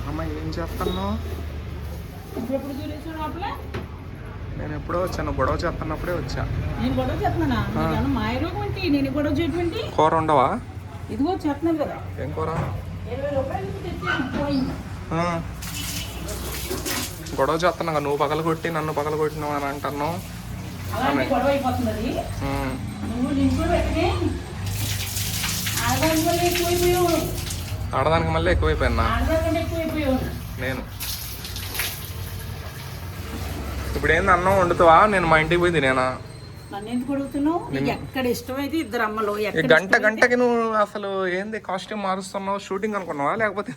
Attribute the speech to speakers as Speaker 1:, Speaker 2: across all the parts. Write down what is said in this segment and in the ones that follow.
Speaker 1: కనకమ్మ ఏం
Speaker 2: లోపల?
Speaker 1: నేను ఎప్పుడో వచ్చాను గొడవ చేస్తున్నప్పుడే వచ్చా. కూర ఉండవా
Speaker 2: ఇదిగో చేస్తున్నాను కదా.
Speaker 1: ఏం కూర. గొడవ చేస్తున్నా నువ్వు పగల కొట్టి నన్ను పగల కొట్టినావు అని ఉమ్.
Speaker 2: నువ్వు
Speaker 1: ఆడదానికి మళ్ళీ ఎక్కువైపోయినా? నేను. ఇప్పుడు ఏంది అన్నం వండుతావా? నేను మా ఇంటికి పోయి తినేనా? గంట గంటకి నువ్వు అసలు ఏంది కాస్ట్యూమ్ మారుస్తున్నావు? షూటింగ్ అనుకున్నావా? లేకపోతే.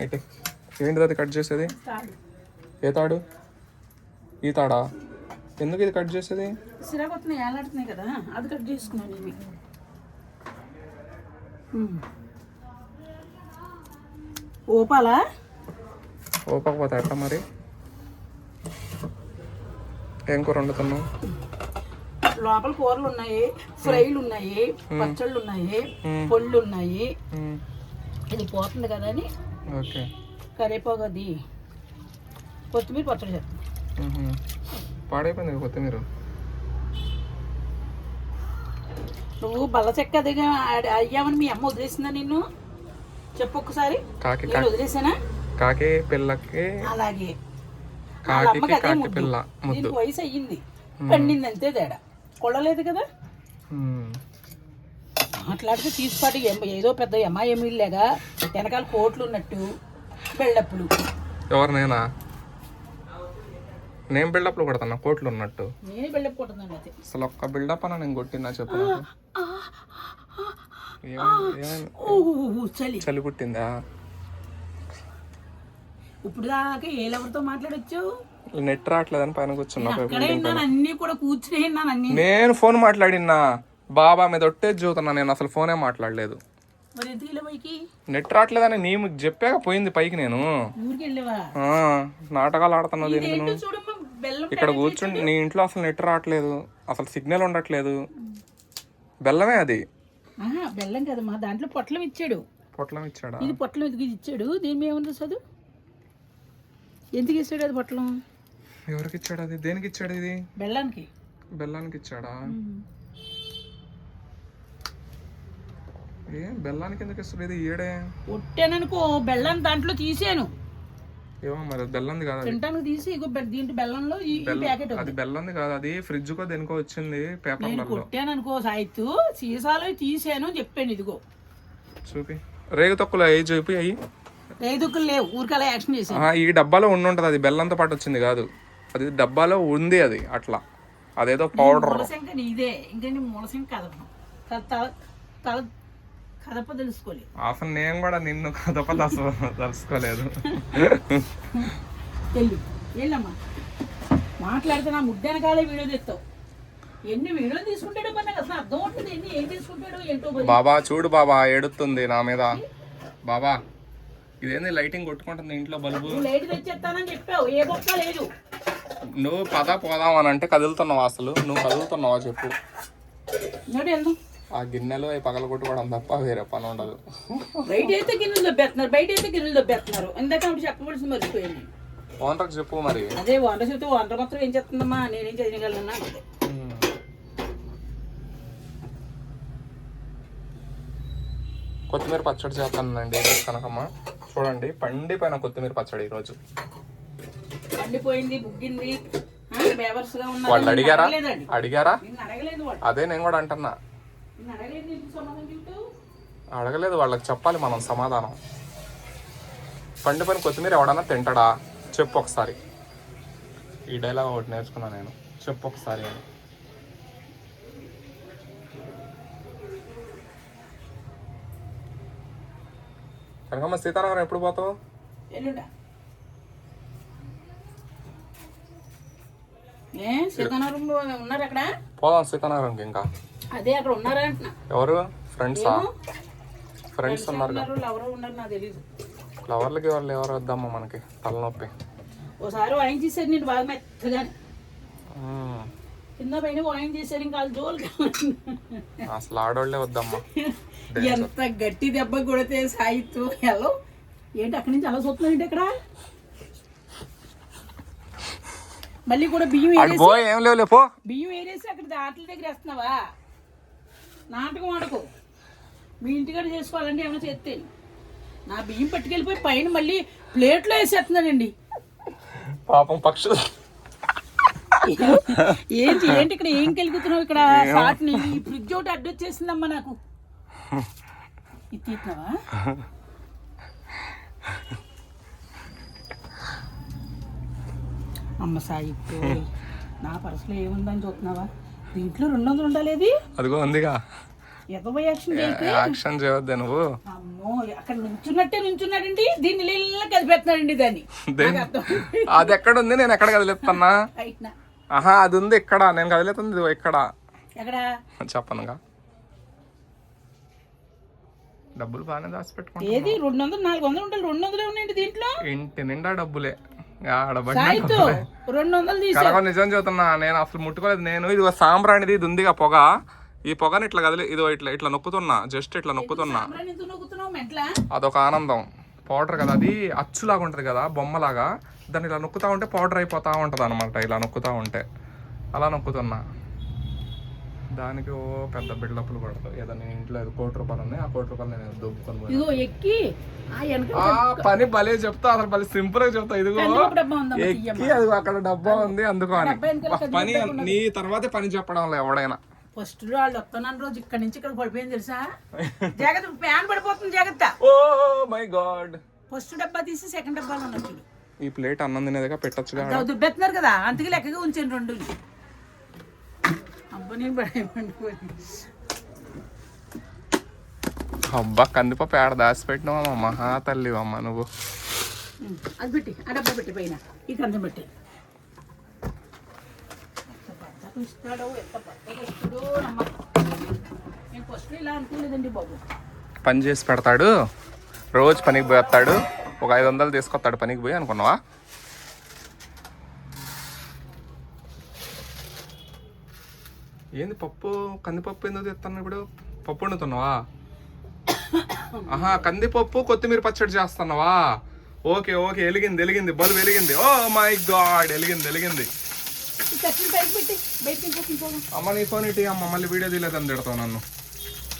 Speaker 1: ఏంటి? అది కట్ చేసేది. ఏ తాడు? ఈ తాడా? ఎందుకు ఇది కట్ చేసేది?
Speaker 2: కదా అది కట్ చేసుకున్నాను. ఓపాలా?
Speaker 1: ఓపకపోతే ఎట్లా మరి? ఏం కూర వండుతున్నావు?
Speaker 2: లోపల కూరలు ఉన్నాయి ఫ్రైలు ఉన్నాయి పచ్చళ్ళు ఉన్నాయి పొళ్ళు ఉన్నాయి. ఇది పోతుంది కదా అని
Speaker 1: ఓకే.
Speaker 2: కరివేపాకు అది. కొత్తిమీర పచ్చడి చేస్తాను
Speaker 1: మ్మ్. పాడైపోయింది కొత్తిమీర?
Speaker 2: నువ్వు బల్ల చెక్క అదిగా ఆడ- అయ్యామని మీ అమ్మ వదిలేసిందా నిన్ను? చెప్పు ఒక్కసారి.
Speaker 1: కాకి
Speaker 2: నేను వదిలేసానా?
Speaker 1: కాకి పిల్లకి
Speaker 2: అలాగే.
Speaker 1: కాకి
Speaker 2: అమ్మకి
Speaker 1: కాకి. పిల్ల ముద్దు.
Speaker 2: వయసు అయ్యింది. పండింది అంతే తేడా. కొడలేదు కదా. మాట్లాడితే తీసుపాటి ఏదో పెద్ద ఎమ్మాయిలేగా వెనకాల కోట్లు ఉన్నట్టు. బెళ్ళప్పులు
Speaker 1: ఎవరు నేనా నేను బిల్డప్లు కొడతాను? కోట్లు ఉన్నట్టు.
Speaker 2: నేనే కొట్టున్నాను అయితే
Speaker 1: అసలు ఒక్క బిల్డప్ అన్న నేను కొట్టినా చెప్పు
Speaker 2: చలి.
Speaker 1: పుట్టిందా?
Speaker 2: ఇప్పుడు దాకా ఏలెవరితో మాట్లాడొచ్చావు
Speaker 1: నెట్ రావట్లేదని పైన కూర్చున్నా
Speaker 2: అన్ని కూడా కూర్చునే
Speaker 1: నేను ఫోన్ మాట్లాడినా. బాబా మీద ఒట్టే చూతున్నా నేను అసలు ఫోనే మాట్లాడలేదు. నెట్ రావట్లేదని నీకు చెప్పాక పోయింది పైకి నేను. నాటకాలు ఆడుతున్నావు
Speaker 2: బెల్లం
Speaker 1: ఇక్కడ కూర్చుని నీ ఇంట్లో అసలు నెట్ రావట్లేదు. అసలు సిగ్నల్ ఉండట్లేదు. బెల్లమే అది.
Speaker 2: బెల్లం కదమ్మా దాంట్లో పొట్లం ఇచ్చాడు.
Speaker 1: పొట్లం ఇచ్చాడా?
Speaker 2: ఇది పొట్లం ఇది ఇచ్చాడు. దీని మీద ఏముంది చదువు? ఎందుకు ఇచ్చాడు అది పొట్లం?
Speaker 1: ఎవరికి ఇచ్చాడు అది? దేనికి ఇచ్చాడు ఇది?
Speaker 2: బెల్లానికి.
Speaker 1: బెల్లానికి ఇచ్చాడా? ఏ బెల్లానికి ఎందుకు ఇస్తాడు ఇది ఏడే
Speaker 2: కొట్టాననుకో బెల్లం దాంట్లో తీసాను.
Speaker 1: ఏమో మరి బెల్లంది కాదు
Speaker 2: తింటానికి తీసి ఇగో బె- దీంట్లో బెల్లంలో ఈ ఈ ప్యాకెట్ ఉంది.
Speaker 1: అది బెల్లంది కాదు అది ఫ్రిడ్జ్ కో దేనికో వచ్చింది
Speaker 2: నేను కొట్టాననుకో సాయిత్తు సీసాలో తీసాను అని చెప్పాను ఇదిగో.
Speaker 1: చూపి. రేగు తొక్కులు అవి చూపి అయ్యి.
Speaker 2: రైతుకులు లేవు ఊరికలా యాక్షన్ చేశాను.
Speaker 1: ఈ డబ్బాలో ఉండి ఉంటుంది అది బెల్లంతో పాటు వచ్చింది కాదు. అది డబ్బాలో ఉంది అది అట్లా. అదేదో పౌడర్.
Speaker 2: మూలశంక నీదే ఇంకా నీ మూలశంక తల తల కదప తెలుసుకోలేదు.
Speaker 1: అసలు నేను కూడా నిన్ను కదప తలుసుకోలేదు
Speaker 2: వెళ్ళు. వెళ్ళమ్మా. మాట్లాడితే నా ముద్ద వెనకాలే వీడియో తెస్తావు. ఎన్ని వీడియోలు తీసుకుంటాడో మరి నాకు అసలు అర్థం అవుతుంది. ఎన్ని ఏం తీసుకుంటాడో ఏంటో.
Speaker 1: బాబా చూడు బాబా ఏడుతుంది నా మీద. బాబా ఇదేంది లైటింగ్ కొట్టుకుంటుంది ఇంట్లో బల్బు?
Speaker 2: లేట్ తెచ్చేస్తానని చెప్పావు. ఏ బొక్క లేదు.
Speaker 1: నువ్వు పద పోదాం అని అంటే కదులుతున్నావు అసలు? నువ్వు కదులుతున్నావా చెప్పు. ఆ గిన్నెలు అవి పగల కొట్టుకోవడం తప్ప వేరే పని ఉండదు.
Speaker 2: బయట అయితే గిన్నెలు దొబ్బేస్తున్నారు బయట అయితే గిన్నెలు దొబ్బేస్తున్నారు ఇందాక ఆవిడ చెప్పవలసింది మర్చిపోయాను. నేను.
Speaker 1: ఓనర్కి చెప్పు మరి.
Speaker 2: అదే వంట చెప్తే వంట మాత్రం ఏం చేస్తుందమ్మా? నేనేం అదే
Speaker 1: ఉమ్. కొత్తిమీర పచ్చడి చేస్తానండి కనకమ్మ చూడండి పండిపోయిన కొత్తిమీర పచ్చడి ఈరోజు.
Speaker 2: పండిపోయింది బుగ్గింది.
Speaker 1: వాళ్ళు అడిగారా? అడిగారా? అదే నేను కూడా అంటున్నా.
Speaker 2: అడగలేదు
Speaker 1: వాళ్ళకి చెప్పాలి మనం సమాధానం. పండిపోయిన కొత్తిమీర ఎవడన్నా తింటాడా? చెప్పు ఒకసారి. ఈ డైలాగ్ ఒకటి నేర్చుకున్నా నేను. చెప్పు ఒకసారి అని. కనకమ్మ సీతారామన్ ఎప్పుడు పోతావు?
Speaker 2: సీతానగరంలో ఉన్నారు అక్కడ?
Speaker 1: పోదాం సీతానగరంకి ఇంకా?
Speaker 2: అదే అక్కడ ఉన్నారా అంటున్నా.
Speaker 1: ఎవరు? ఫ్రెండ్సా? ఫ్రెండ్స్ ఉన్నారు లవర్లకి వాళ్ళు ఎవరు వద్దామా మనకి? తలనొప్పి.
Speaker 2: ఓసారి వాయించేసారు నేను బాగా మెత్తగా. కింద పైన వాయిన్ చేశారు ఇంకా వాళ్ళ జోలు
Speaker 1: అసలు ఆడోళ్ళే వద్దమ్మా.
Speaker 2: ఎంత గట్టి దెబ్బ కొడితే సాయిత్తు హలో? ఏంటి అక్కడి నుంచి అలా చూస్తున్నావు ఏంటి ఇక్కడ? మళ్ళీ కూడా బియ్యం
Speaker 1: పో ఏం లేవులే పో.
Speaker 2: బియ్యం ఏరేసి అక్కడ ఆటల దగ్గర వేస్తున్నావా? నాటకం ఆడకు మీ ఇంటికాడ చేసుకోవాలంటే ఏమైనా చేస్తే నా బియ్యం పట్టుకెళ్ళిపోయి పైన మళ్ళీ ప్లేట్లో వేసేస్తున్నాడండి
Speaker 1: పాపం పక్షులు.
Speaker 2: ఏంటి ఏంటి ఇక్కడ ఏం కలుగుతున్నావు ఇక్కడ? సాట్ని ఈ ఫ్రిడ్జ్ ఒకటి అడ్డొచ్చేసిందమ్మా నాకు. ఇది తీస్తున్నావా? అమ్మ సాయిప్పు నా పర్సులో ఏముందని చూస్తున్నావా? దీంట్లో రెండు వందలు ఉండాలేది
Speaker 1: అదిగో ఉందిగా.
Speaker 2: యాక్షన్
Speaker 1: చేయవద్దే నువ్వు.
Speaker 2: అమ్మో అక్కడ నుంచున్నట్టే నుంచున్నాడండి. దీన్ని నీళ్ళ కలిపేస్తున్నాడండి దాన్ని.
Speaker 1: అది ఎక్కడ ఉంది నేను ఎక్కడ కదిలేస్తున్నా? ఆహా అది ఉంది ఇక్కడ. నేను కదిలేతుంది ఇక్కడ. చెప్పనుగా. డబ్బులు బాగానే దాచిపెట్టుకుంటా
Speaker 2: ఏది? రెండు వందలు నాలుగు వందలు ఉండాలి. రెండు వందలే ఉన్నాయండి దీంట్లో?
Speaker 1: ఇంటి నిండా డబ్బులే. నిజం చెబుతున్నా నేను అసలు ముట్టుకోలేదు. నేను ఇది సాంబ్రాణిది ఇది ఉందిగా పొగ. ఈ పొగని ఇట్లా కదిలే ఇదో ఇట్లా ఇట్లా నొక్కుతున్నా జస్ట్ ఇట్లా నొక్కుతున్నా. అదొక ఆనందం. పౌడర్ కదా అది అచ్చులాగా ఉంటుంది కదా బొమ్మలాగా. దాన్ని ఇలా నొక్కుతా ఉంటే పౌడర్ అయిపోతా ఉంటుంది అనమాట ఇలా నొక్కుతా ఉంటే. అలా నొక్కుతున్నా. దానికి ఓ పెద్ద బిల్డప్లు పడతాయి ఏదైనా ఇంట్లో ఏదో కోటి రూపాయలు ఉన్నాయి ఆ కోటి రూపాయలు నేను దొబ్బుకొని పోయినా.
Speaker 2: ఇదిగో ఎక్కి ఆ
Speaker 1: పని భలే చెప్తా అసలు భలే సింపుల్గా చెప్తా. ఇదిగో ఎక్కి అది అక్కడ డబ్బా ఉంది అందుకో అని. పని నీ తర్వాతే పని చెప్పడం ఎవడైనా.
Speaker 2: ఫస్ట్ వాళ్ళు వస్తున్నాను రోజు ఇక్కడ నుంచి ఇక్కడ పడిపోయింది తెలుసా? జాగ్రత్త ఫ్యాన్ పడిపోతుంది జాగ్రత్త.
Speaker 1: Oh my God.
Speaker 2: ఫస్ట్ డబ్బా తీసి సెకండ్ డబ్బాలో ఉన్నది చూడు.
Speaker 1: ఈ ప్లేట్ అన్నం తినేదిగా పెట్టొచ్చుగా.
Speaker 2: దా- దుబ్బెత్తున్నారు కదా అందుకే లెక్కగా ఉంచాను రెండు అబ్బా
Speaker 1: కందిపప్పు ఏడ దాచిపెట్టినావమ్మా మహా తల్లి అమ్మ నువ్వు.
Speaker 2: అది పెట్టి ఆ డబ్బా పెట్టి పైన. ఈ కందం పెట్టి.
Speaker 1: చేసి పెడతాడు. రోజు పనికి పోయేస్తాడు ఒక ఐదు వందలు తీసుకొస్తాడు పనికి పోయి అనుకున్నావా? ఏంది పప్పు? కందిపప్పు ఎందుకు తెస్తాను ఇప్పుడు. పప్పు వండుతున్నావా? ఆహా కందిపప్పు కొత్తిమీర పచ్చడి చేస్తున్నావా? ఓకే ఓకే వెలిగింది వెలిగింది బల్బు వెలిగింది. ఓ మై గాడ్ వెలిగింది వెలిగింది. అమ్మ నీ ఫోన్ ఇటీ అమ్మ మళ్ళీ వీడియో తీయలేదని తిడతావు నన్ను.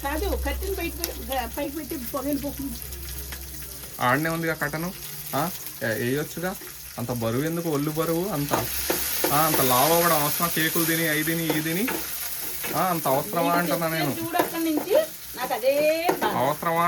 Speaker 2: కాదు బయట పైకి పెట్టి పొగలిపోతుంది
Speaker 1: ఆడనే ఉందిగా కట్టను వేయొచ్చుగా? అంత బరువు ఎందుకు? ఒళ్ళు బరువు అంత అంత లావ్ అవ్వడం అవసరం. కేకులు తిని అయి తిని ఈ తిని. అంత అవసరమా అంటున్నా నేను. అవసరమా